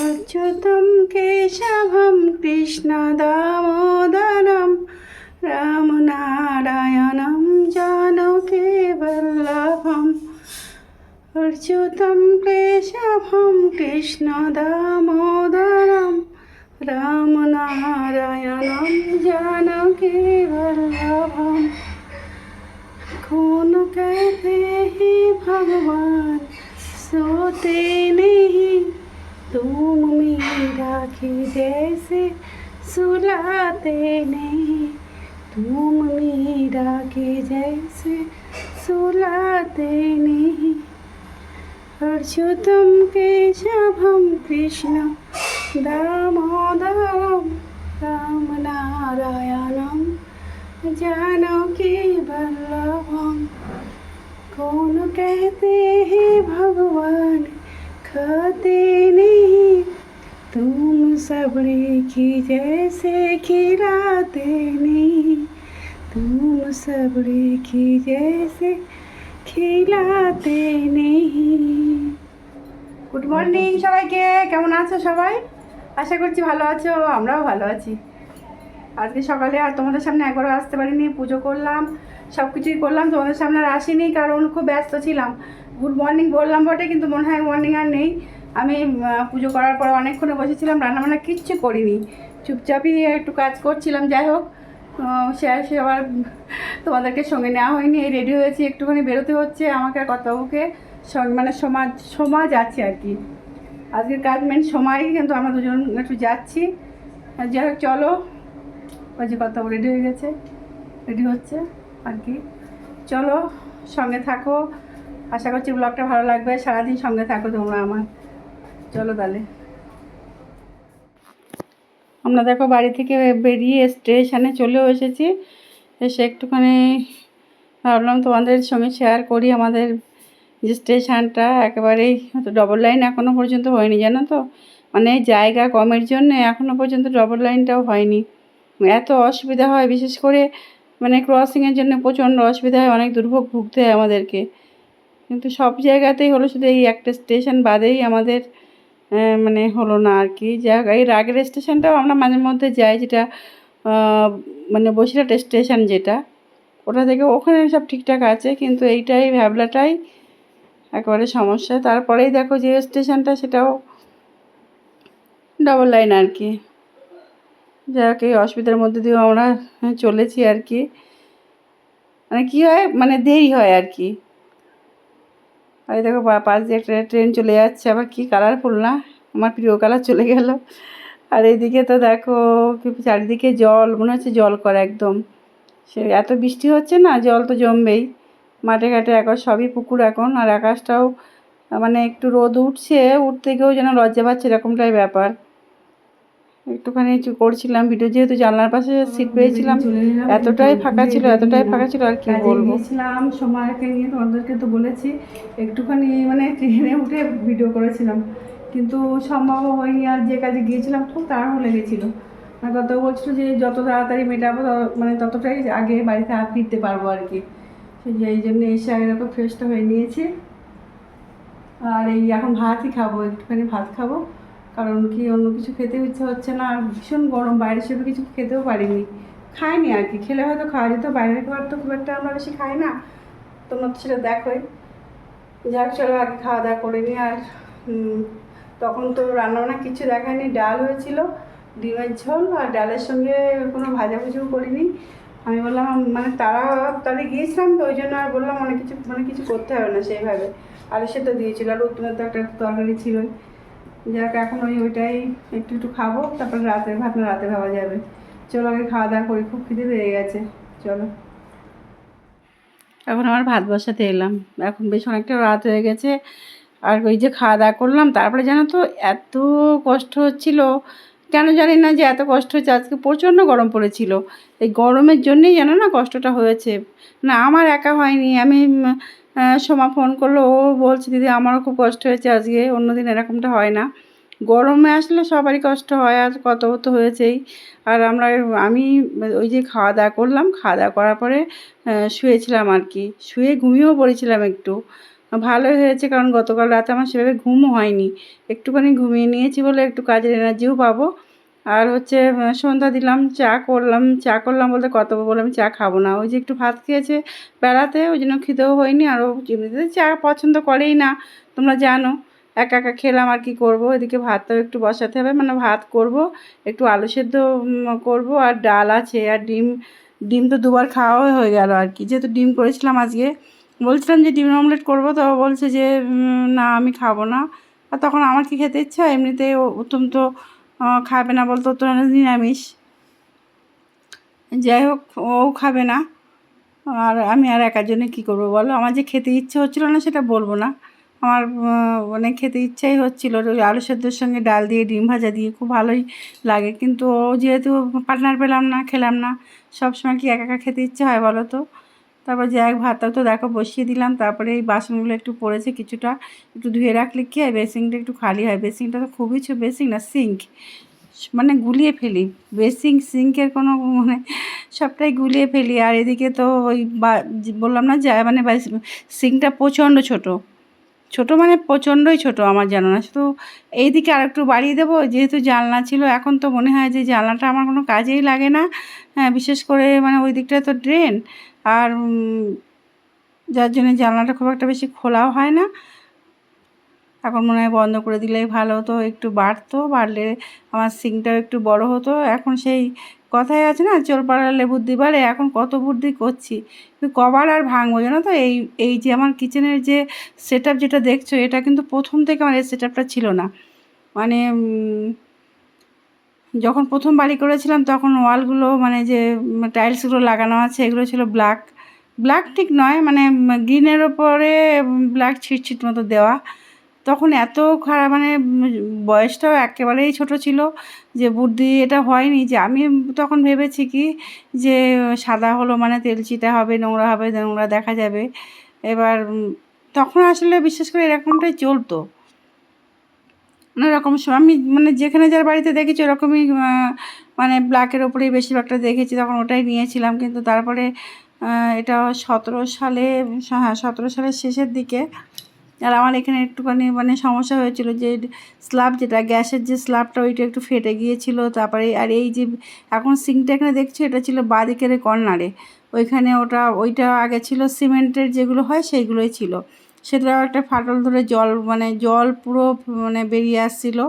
अच्युतं केशवं कृष्णदामोदरं रामनारायणं जानकीवल्लभम् अच्युतं केशवं कृष्णदामोदरं रामनारायणं जानकीवल्लभम् कौन कहते हैं भगवान सोते नहीं तुम मीरा की जैसे सुलाते नहीं तुम मीरा की जैसे सुलाते नहीं अच्युतं केशवं कृष्ण दामोदरं रामनारायणं जानकी वल्लभम कौन कहते हैं भगवान खाते नहीं तुम सबड़ी की जैसे खिलाते नहीं तुम सबड़ी की जैसे खिलाते नहीं গুড মর্নিং সবাইকে কেমন আছো সবাই আশা করছি ভালো আছো আমরাও ভালো আছি আজকে সকালে আর তোমাদের সামনে একবারও আসতে পারিনি পুজো করলাম সব কিছুই করলাম তোমাদের সামনে আর আসিনি কারণ খুব ব্যস্ত ছিলাম গুড মর্নিং বললাম বটে কিন্তু মনে হয় মর্নিং আর নেই। আমি পুজো করার পর অনেকক্ষণে বসেছিলাম রান্নাবান্না কিচ্ছু করিনি। চুপচাপই একটু কাজ করছিলাম যাই হোক। আহ, সে আবার তোমাদেরকে সঙ্গে নেওয়া হয়নি এই রেডি হয়েছি একটুখানি বেরোতে হচ্ছে আমাকে আর কর্তাবাবুকে মানে সমাজ সমাজ আছে আর কি। আজকের কাজ মেন সময় কিন্তু আমরা দুজন একটু যাচ্ছি। যাই হোক চলো। ওই যে কত রেডি হয়ে গেছে রেডি হচ্ছে আর কি। চলো সঙ্গে থাকো। আশা করছি ব্লগটা ভালো লাগবে। সারাদিন সঙ্গে থাকো তোমরা আমার। চলো তাহলে। আমরা দেখো বাড়ি থেকে বেরিয়ে স্টেশনে চলেও এসেছি। এসে একটুখানি ভাবলাম তোমাদের সঙ্গে শেয়ার করি আমাদের যে স্টেশনটা। একেবারেই ডবল লাইন এখনও পর্যন্ত হয়নি, জানো তো? মানে জায়গা কমের জন্য এখনও পর্যন্ত ডবল লাইনটাও হয়নি। এত অসুবিধা হয়, বিশেষ করে মানে ক্রসিংয়ের জন্য প্রচণ্ড অসুবিধা হয়, অনেক দুর্ভোগ ভুগতে হয় আমাদেরকে। কিন্তু সব জায়গাতেই হলো শুধু এই একটা স্টেশন বাদেই আমাদের মানে হলো না আর কি। হোক, এর আগের স্টেশনটাও আমরা মাঝে মধ্যে যাই যেটা মানে বসিরহাট স্টেশন যেটা, ওটা থেকে ওখানে সব ঠিকঠাক আছে, কিন্তু এইটাই ভ্যাবলাটাই একেবারে সমস্যা। তারপরেই দেখো যে স্টেশনটা সেটাও ডাবল লাইন আর কি। যাই হোক, এই অসুবিধার মধ্যে দিয়েও আমরা চলেছি আর কি। মানে কী হয় মানে দেরি হয় আর কি। আর এই দেখো পাশ দিয়ে একটা ট্রেন চলে যাচ্ছে, আবার কি কালারফুল না? আমার প্রিয় কালার চলে গেল। আর এইদিকে তো দেখো চারিদিকে জল, মনে হচ্ছে জল করা একদম। সে এত বৃষ্টি হচ্ছে না, জল তো জমবেই। মাঠে ঘাটে এখন সবই পুকুর এখন, আর আকাশটাও মানে একটু রোদ উঠছে, উঠতে গিয়েও যেন লজ্জা পাচ্ছে এরকমটাই ব্যাপার। একটুখানি করছিলাম ভিডিও যেহেতু জানলার পাশে সিট পেয়েছিলাম এতটাই ফাঁকা ছিল এতটাই ফাঁকা ছিল আর কি বলব? সময়কে নিয়ে তোমাদেরকে তো বলেছি একটুখানি মানে ট্রেনে উঠে ভিডিও করেছিলাম। কিন্তু সম্ভব হয়নি আর যে কাজে গিয়েছিলাম খুব তাড়াহুড়ো লেগেছিলো। আর কত বলছিল যে যত তাড়াতাড়ি মেটাবো ত- মানে ততটাই আগে বাড়িতে আর ফিরতে পারব আর কি। সেই জন্য এসে আগে দেখো ফ্রেশটা হয়ে নিয়েছি। আর এই এখন ভাতই খাব একটুখানি ভাত খাব। কারণ কি অন্য কিছু খেতে ইচ্ছে হচ্ছে না, আর ভীষণ গরম বাইরে সেভাবে কিছু খেতেও পারিনি। খাইনি আর কি, খেলে হয়তো খাওয়া যেত, বাইরের খাবার তো খুব একটা আমরা বেশি খাই না। তোমরা তো সেটা দেখোই। যাক, চলো আগে খাওয়া দাওয়া করে আর তখন তো রান্নাবান্না কিছু দেখায়নি, ডাল হয়েছিল, ডিমের ঝোল, আর ডালের সঙ্গে কোনো ভাজাভুজিও করিনি। আমি বললাম মানে তাড়াতাড়ি গিয়েছিলাম তো, ওই জন্য আর বললাম অনেক কিছু মানে কিছু করতে হবে না সেইভাবে। আর আলু সেদ্ধ দিয়েছিল, আর উত্তরের তো একটা তরকারি ছিলই। যাক, এখন ওই ওইটাই একটু একটু খাব, তারপর রাতে ভাত না রাতে ভাবা যাবে। চলো, আগে খাওয়া দাওয়া করি, খুব খিদে পেয়ে গেছে। চলো। এখন আমার ভাত বসাতে এলাম। এখন বেশ অনেকটা রাত হয়ে গেছে। আর ওই যে খাওয়া দাওয়া করলাম, তারপরে জানো তো, এত কষ্ট হচ্ছিল। কেন জানি না যে এত কষ্ট হচ্ছে, আজকে প্রচণ্ড গরম পড়েছিল। এই গরমের জন্যেই জানো না কষ্টটা হয়েছে। না, আমার একা হয়নি। আমি সোমা ফোন করল, ও বলছে, দিদি, আমারও খুব কষ্ট হয়েছে আজকে, অন্যদিন এরকমটা হয় না। গরমে আসলে সবারই কষ্ট হয় আর কত তো হয়েছেই। আর আমরা, আমি ওই যে খাওয়া দাওয়া করলাম, খাওয়া দাওয়া করার পরে শুয়েছিলাম আর কি। শুয়ে ঘুমিয়েও পড়েছিলাম একটু। ভালো হয়েছে, কারণ গতকাল রাতে আমার সেভাবে ঘুমও হয়নি। একটুখানি ঘুমিয়ে নিয়েছি বলে একটু কাজের এনার্জিও পাবো। আর হচ্ছে সন্ধ্যা দিলাম, চা করলাম। চা করলাম বলতে কত বললাম চা খাব না। ওই যে একটু ভাত খেয়েছে বেড়াতে, ওই জন্য খিদেও হয়নি। আর ও এমনিতে চা পছন্দ করেই না। তোমরা জানো, একা একা খেলাম আর কি করব? এদিকে ভাতটাও একটু বসাতে হবে। মানে ভাত করব, একটু আলু সেদ্ধ করব। আর ডাল আছে, আর ডিম ডিম তো দুবার খাওয়া হয়ে গেল আর কি। যেহেতু ডিম করেছিলাম আজকে, বলছিলাম যে ডিম অমলেট করব, তো বলছে যে না, আমি খাব না। আর তখন আমার কি খেতে ইচ্ছা? এমনিতে ও, উত্তম তো খাবে না বলতো তো নিরামিষ। যাই হোক ও খাবে না। আর আমি আর একার জন্য কী করব বলো? আমার যে খেতে ইচ্ছে হচ্ছিল না সেটা বলব না। আমার আহ, মানে খেতে ইচ্ছাই হচ্ছিল আলু সেদ্ধর সঙ্গে ডাল দিয়ে ডিম ভাজা দিয়ে খুব ভালোই লাগে। কিন্তু ও যেহেতু পার্টনার পেলাম না খেলাম না সব সময় কি একা একা খেতে ইচ্ছে হয় বলো তো? তারপর যাই ভাতটা তো দেখো বসিয়ে দিলাম, তারপরে এই বাসনগুলো একটু পড়েছে কিছুটা, একটু ধুয়ে রাখলে কী হয়, বেসিনটা একটু খালি হয়। বেসিনটা তো খুবই ছো বেসিন না, সিঙ্ক। মানে গুলিয়ে ফেলি। বেসিং সিঙ্কের কোনো মানে সবটাই গুলিয়ে ফেলি। আর এদিকে তো ওই বললাম না, যা মানে সিঙ্কটা প্রচণ্ড ছোট। ছোট মানে প্রচণ্ডই ছোট আমার জানা না শুধু এইদিকে আর একটু বাড়িয়ে দেবো, যেহেতু জানলা ছিল, এখন তো মনে হয় যে জানলাটা আমার কোনো কাজেই লাগে না। হ্যাঁ বিশেষ করে মানে ওই দিকটা তো ড্রেন, আর যার জন্য জানলাটা খুব একটা বেশি খোলাও হয় না। এখন মনে হয় বন্ধ করে দিলেই ভালো হতো, একটু বাড়তো, বাড়লে আমার সিংটাও একটু বড় হতো। এখন সেই কথাই আছে না চোর পাড়ালে বুদ্ধি বাড়ে এখন কত বুদ্ধি করছি। কবার আর ভাঙবো জানো তো, এই এই যে আমার কিচেনের যে সেট যেটা দেখছ, এটা কিন্তু প্রথম থেকে আমার এই সেট ছিল না। মানে যখন প্রথম বাড়ি করেছিলাম, তখন ওয়ালগুলো মানে যে টাইলসগুলো লাগানো আছে, এগুলো ছিল ব্ল্যাক। ব্ল্যাক ঠিক নয় মানে গ্রিনের ওপরে ব্ল্যাক ছিটছিট মতো দেওয়া। তখন এত খারাপ মানে বয়সটাও একেবারেই ছোট ছিল যে বুদ্ধি এটা হয়নি যে আমি তখন ভেবেছি কি যে সাদা হলো মানে তেলচিটা হবে, নোংরা হবে, নোংরা দেখা যাবে। এবার তখন আসলে বিশেষ করে এরকমটাই চলতো। রকম আমি মানে যেখানে যার বাড়িতে দেখেছি ওরকমই মানে ব্ল্যাকের ওপরেই বেশিরভাগটা দেখেছি, তখন ওটাই নিয়েছিলাম। কিন্তু তারপরে এটা সতেরো সালে হ্যাঁ সতেরো সালের শেষের দিকে আর আমার এখানে একটুখানি মানে সমস্যা হয়েছিল যে স্ল্যাব যেটা, গ্যাসের যে স্ল্যাবটা ওইটা একটু ফেটে গিয়েছিল, তারপরে আর এই যে এখন সিঙ্কটা এখানে দেখছি, এটা ছিল বাদিকের কর্নারে। ওইখানে ওটা, ওইটা আগে ছিল সিমেন্টের যেগুলো হয় সেইগুলোই ছিল। সেটাও একটা ফাটল ধরে জল মানে জল পুরো মানে বেরিয়ে আসছিল।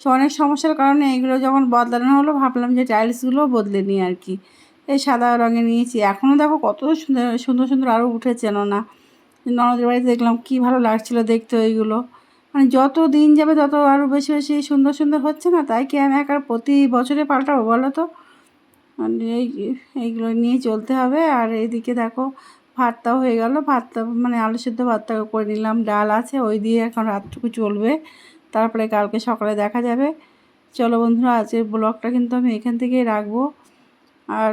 সো অনেক সমস্যার কারণে এগুলো যখন বদলানো হলো, ভাবলাম যে টাইলসগুলো বদলে নিই আর কি। এই সাদা রঙে নিয়েছি। এখনও দেখো কত সুন্দর সুন্দর সুন্দর আরও উঠেছে না। ননদের বাড়িতে দেখলাম কী ভালো লাগছিল দেখতে ওইগুলো। মানে যত দিন যাবে তত আরও বেশি বেশি সুন্দর সুন্দর হচ্ছে না তাই কি আমি একার প্রতি বছরে পাল্টাবো বলো তো? মানে এই, এইগুলো নিয়ে চলতে হবে। আর এইদিকে দেখো ভাতটাও হয়ে গেল। ভাতটা মানে আলু সেদ্ধ ভাতটা করে নিলাম। ডাল আছে, ওই দিয়ে এখন রাতটুকু চলবে। তারপরে কালকে সকালে দেখা যাবে। চলো বন্ধুরা, আজকের ব্লগটা কিন্তু আমি এখান থেকেই রাখব। আর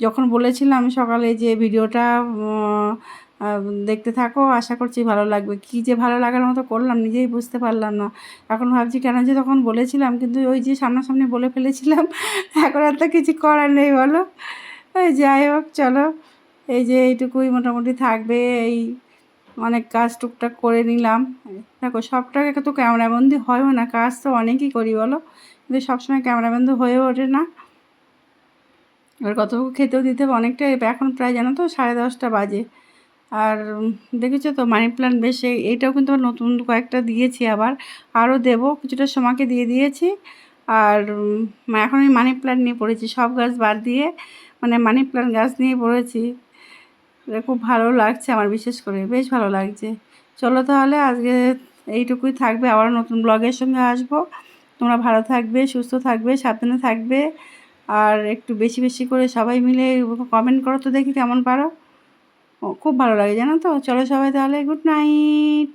যখন বলেছিলাম সকালে যে ভিডিওটা দেখতে থাকো, আশা করছি ভালো লাগবে। কী যে ভালো লাগার মতো করলাম, নিজেই বুঝতে পারলাম না। এখন ভাবছি কেন যে তখন বলেছিলাম, কিন্তু ওই যে সামনাসামনি বলে ফেলেছিলাম, এখন আর তো কিছু করার নেই, বলো। যাই হোক, চলো। এই যে এইটুকুই মোটামুটি থাকবে, এই অনেক কাজ টুকটাক করে নিলাম। দেখো, সবটাকে তো ক্যামেরাবন্দি হয়ও না, কাজ তো অনেকই করি, বলো। কিন্তু সবসময় ক্যামেরাবন্দি হয়ে ওঠে না। এবার কতটুকু খেতেও দিতে হবে অনেকটা এখন প্রায় জানো তো সাড়ে দশটা বাজে। আর দেখেছ তো মানি প্ল্যান্ট বেশ এইটাও কিন্তু আবার নতুন কয়েকটা দিয়েছি আবার। আরও দেবো, কিছুটা সময়কে দিয়ে দিয়েছি। আর এখন আমি মানি প্ল্যান্ট নিয়ে পড়েছি, সব গাছ বাদ দিয়ে মানে মানি প্ল্যান্ট গাছ নিয়ে পড়েছি। খুব ভালো লাগছে আমার, বিশেষ করে, বেশ ভালো লাগছে। চলো তাহলে, আজকে এইটুকুই থাকবে, আবার নতুন ব্লগের সঙ্গে আসব। তোমরা ভালো থাকবে, সুস্থ থাকবে, সাবধানে থাকবে। আর একটু বেশি বেশি করে সবাই মিলে কমেন্ট করো তো দেখি কেমন পারো। খুব ভালো লাগে জানো তো? চলো সবাই তাহলে গুড নাইট